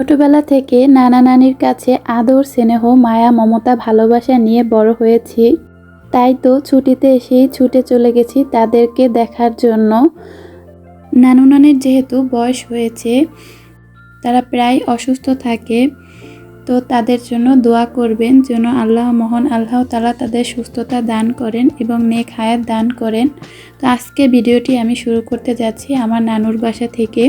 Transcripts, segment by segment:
ছোটবেলা থেকে নানা নানির কাছে আদর, স্নেহ, মায়া, মমতা, ভালোবাসা নিয়ে বড় হয়েছি। তাই তো ছুটিতে এসেই ছুটে চলে গেছি তাদেরকে দেখার জন্য। নানু নানির যেহেতু বয়স হয়েছে, তারা প্রায় অসুস্থ থাকে, তো তাদের জন্য দোয়া করবেন যেন আল্লাহ মহান আল্লাহ তালা তাদের সুস্থতা দান করেন এবং নেক হায়াত দান করেন। তো আজকে ভিডিওটি আমি শুরু করতে যাচ্ছি আমার নানুর বাসা থেকে।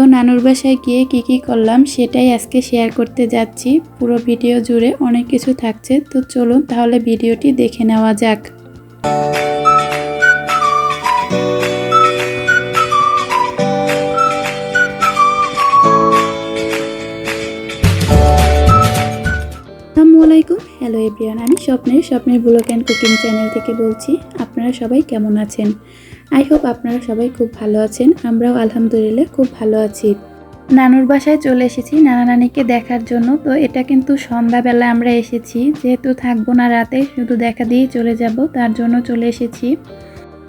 তো নানুর বাসায় গিয়ে কী কী করলাম সেটাই আজকে শেয়ার করতে যাচ্ছি। পুরো ভিডিও জুড়ে অনেক কিছু থাকছে। তো চলুন তাহলে ভিডিওটি দেখে নেওয়া যাক। হ্যালো এভরিওয়ান আমি স্বপ্নের স্বপ্নের ব্লগ অ্যান্ড কুকিং চ্যানেল থেকে বলছি, আপনারা সবাই কেমন আছেন? আই হোপ আপনারা সবাই খুব ভালো আছেন, আমরাও আলহামদুলিল্লাহ খুব ভালো আছি। নানুর বাসায় চলে এসেছি, নানা নানিকে দেখার জন্য, তো এটা কিন্তু সন্ধ্যাবেলা আমরা এসেছি, যেহেতু থাকব না রাতে, শুধু দেখা দিয়েই চলে যাব, তার জন্য চলে এসেছি।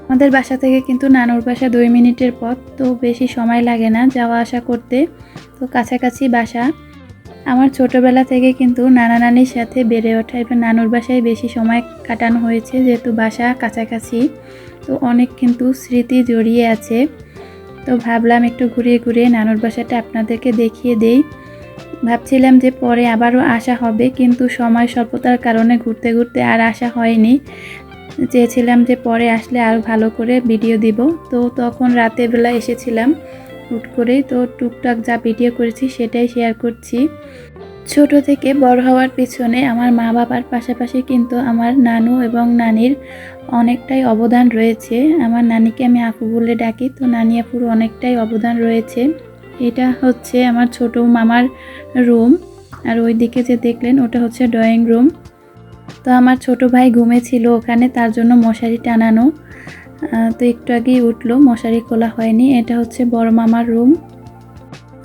আমাদের বাসা থেকে কিন্তু নানুর বাসা দুই মিনিটের পথ, তো বেশি সময় লাগে না যাওয়া আসা করতে, তো কাছাকাছি বাসা। আমার ছোটবেলা থেকে কিন্তু নানা নানির সাথে বেড়ে ওঠা এবং নানুর বাসায় বেশি সময় কাটানো হয়েছে, যেহেতু বাসা কাছাকাছি। তো অনেক কিন্তু স্মৃতি জড়িয়ে আছে। তো ভাবলাম একটু ঘুরিয়ে ঘুরিয়ে নানুর বাসাটা আপনাদেরকে দেখিয়ে দেই। ভাবছিলাম যে পরে আবারও আসা হবে, কিন্তু সময় স্বল্পতার কারণে ঘুরতে ঘুরতে আর আসা হয়নি। চেয়েছিলাম যে পরে আসলে আরও ভালো করে ভিডিও দিব। তো তখন রাতের বেলা এসেছিলাম। হুট করেই তো টুকটাক যা ভিডিও করেছি সেটাই শেয়ার করছি। ছোট থেকে বড় হওয়ার পিছনে আমার মা বাবার পাশাপাশি কিন্তু আমার নানু এবং নানির অনেকটাই অবদান রয়েছে। আমার নানিকে আমি আপু বলে ডাকি, তো নানি আপুর অনেকটাই অবদান রয়েছে। এটা হচ্ছে আমার ছোট মামার রুম। আর ওই দিকে যে দেখলেন, ওটা হচ্ছে ড্রয়িং রুম তো আমার ছোট ভাই ঘুমেছিল ওখানে, তার জন্য মশারি টানানো। তো একটু আগেই উঠল, মশারি খোলা হয়নি, এটা হচ্ছে বড় মামার রুম।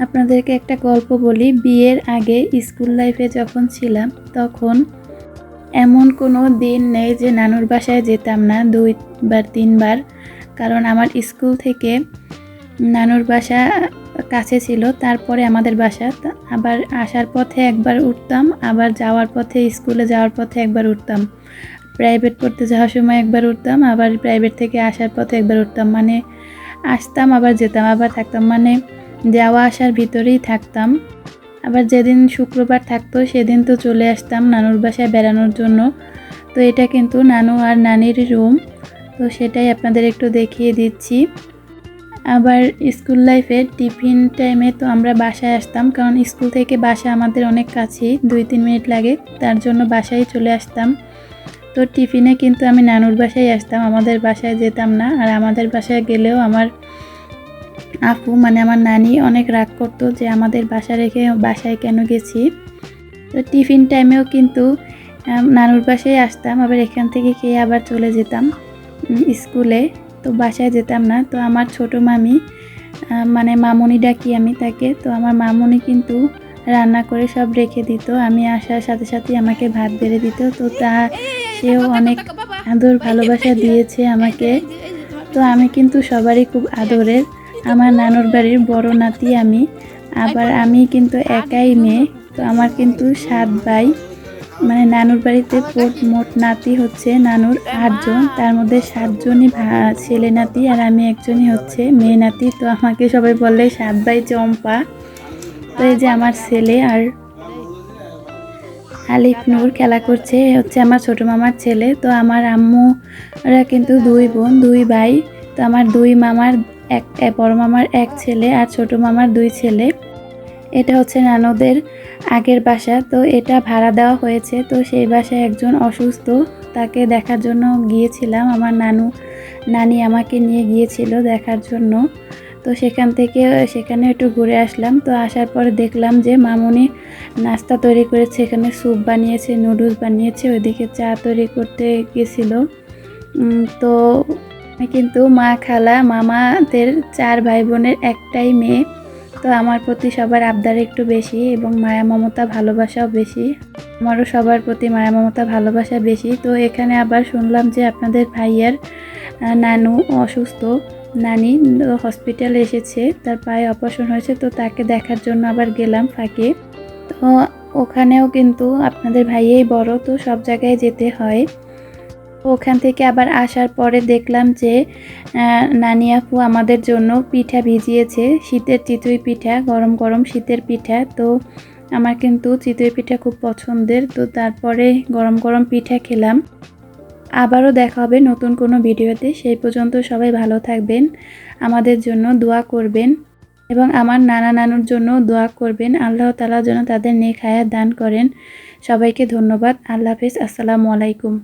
আপনাদেরকে একটা গল্প বলি, বিয়ের আগে স্কুল লাইফে যখন ছিলাম, তখন এমন কোনো দিন নেই যে নানুর বাসায় যেতাম না দুইবার তিনবার কারণ আমার স্কুল থেকে নানুর বাসা কাছে ছিল, তারপরে আমাদের বাসা। আবার আসার পথে একবার উঠতাম, আবার যাওয়ার পথে, স্কুলে যাওয়ার পথে একবার উঠতাম। প্রাইভেট পড়তে যাওয়ার সময় একবার উঠতাম, আবার প্রাইভেট থেকে আসার পথে একবার উঠতাম। মানে আসতাম, আবার যেতাম, আবার থাকতাম। মানে যাওয়া আসার ভিতরেই থাকতাম। আবার যেদিন শুক্রবার থাকতো, সেদিন তো চলে আসতাম নানুর বাসায় বেড়ানোর জন্য। তো এটা কিন্তু নানু আর নানির রুম তো সেটাই আপনাদের একটু দেখিয়ে দিচ্ছি। আবার স্কুল লাইফে টিফিন টাইমে তো আমরা বাসায় আসতাম, কারণ স্কুল থেকে বাসা আমাদের অনেক কাছেই, দুই তিন মিনিট লাগে। তার জন্য বাসায় চলে আসতাম। তো টিফিনে কিন্তু আমি নানুর বাসায় আসতাম, আমাদের বাসায় যেতাম না। আর আমাদের বাসায় গেলেও আমার আপু মানে আমার নানি অনেক রাগ করতো যে আমাদের বাসা রেখে বাসায় কেন গেছি। তো টিফিন টাইমেও কিন্তু নানুর বাসায় আসতাম, আবার এখান থেকে খেয়ে আবার চলে যেতাম স্কুলে। তো বাসায় যেতাম না, তো আমার ছোট মামি মানে মামুনি ডাকি আমি তাকে। তো আমার মামুনি কিন্তু রান্না করে সব রেখে দিত, আমি আসার সাথে সাথে আমাকে ভাত বেড়ে দিত। তো তা সেও অনেক আদর ভালোবাসা দিয়েছে আমাকে। তো আমি কিন্তু সবারই খুব আদরের। আমার নানুর বাড়ির বড় নাতি আমি। আবার আমি কিন্তু একাই মেয়ে। তো আমার কিন্তু সাত ভাই। মানে নানুর বাড়িতে মোট মোট নাতি হচ্ছে নানুর আটজন। তার মধ্যে সাতজনই ছেলে নাতি আর আমি একজনই হচ্ছে মেয়ে নাতি। তো আমাকে সবাই বলে সাত ভাই চম্পা। তো এই যে আমার ছেলে আর আলিফ নূর খেলা করছে হচ্ছে আমার ছোট মামার ছেলে। তো আমার আম্মুরা কিন্তু দুই বোন, দুই ভাই। তো আমার দুই মামার এক বড় মামার এক ছেলে আর ছোট মামার দুই ছেলে। এটা হচ্ছে নানুদের আগের বাসা। তো এটা ভাড়া দেওয়া হয়েছে। তো সেই বাসায় একজন অসুস্থ, তাকে দেখার জন্য গিয়েছিলাম। আমার নানু, নানি আমাকে নিয়ে গিয়েছিল দেখার জন্য। তো সেখান থেকে, সেখানে একটু ঘুরে আসলাম। তো আসার পরে দেখলাম যে মামুনি নাস্তা তৈরি করেছে, এখানে স্যুপ বানিয়েছে, নুডলস বানিয়েছে, ওইদিকে চা তৈরি করতে গেছিল। তো কিন্তু মা খালা, মামাদের চার ভাই বোনের একটাই মেয়ে। তো আমার প্রতি সবার আবদার একটু বেশি এবং মায়া মমতা ভালোবাসাও বেশি। আমারও সবার প্রতি মায়া মমতা ভালোবাসা বেশি। তো এখানে আবার শুনলাম যে আপনাদের ভাইয়ের নানু অসুস্থ। নানি হসপিটালে এসেছে, তার পায়ে অপারেশন হয়েছে, তো তাকে দেখার জন্য আবার গেলাম ফাঁকে। তো ওখানেও কিন্তু আপনাদের ভাইয়েই বড়, তো সব জায়গায় যেতে হয়। ওখান থেকে আবার আসার পরে দেখলাম যে নানি আপু আমাদের জন্য পিঠা ভিজিয়েছে, শীতের চিতই পিঠা, গরম গরম শীতের পিঠা। তো আমার কিন্তু চিতই পিঠা খুব পছন্দের, তো তারপরে গরম গরম পিঠা খেলাম। আবারও দেখা হবে নতুন কোনো ভিডিওতে, সেই পর্যন্ত সবাই ভালো থাকবেন, আমাদের জন্য দোয়া করবেন। এবং আমার নানা নানুর জন্য দোয়া করবেন। আল্লাহ তালা যেন তাদের নেক হায়াত দান করেন। সবাইকে ধন্যবাদ। আল্লাহ হাফিজ। আসসালামু আলাইকুম।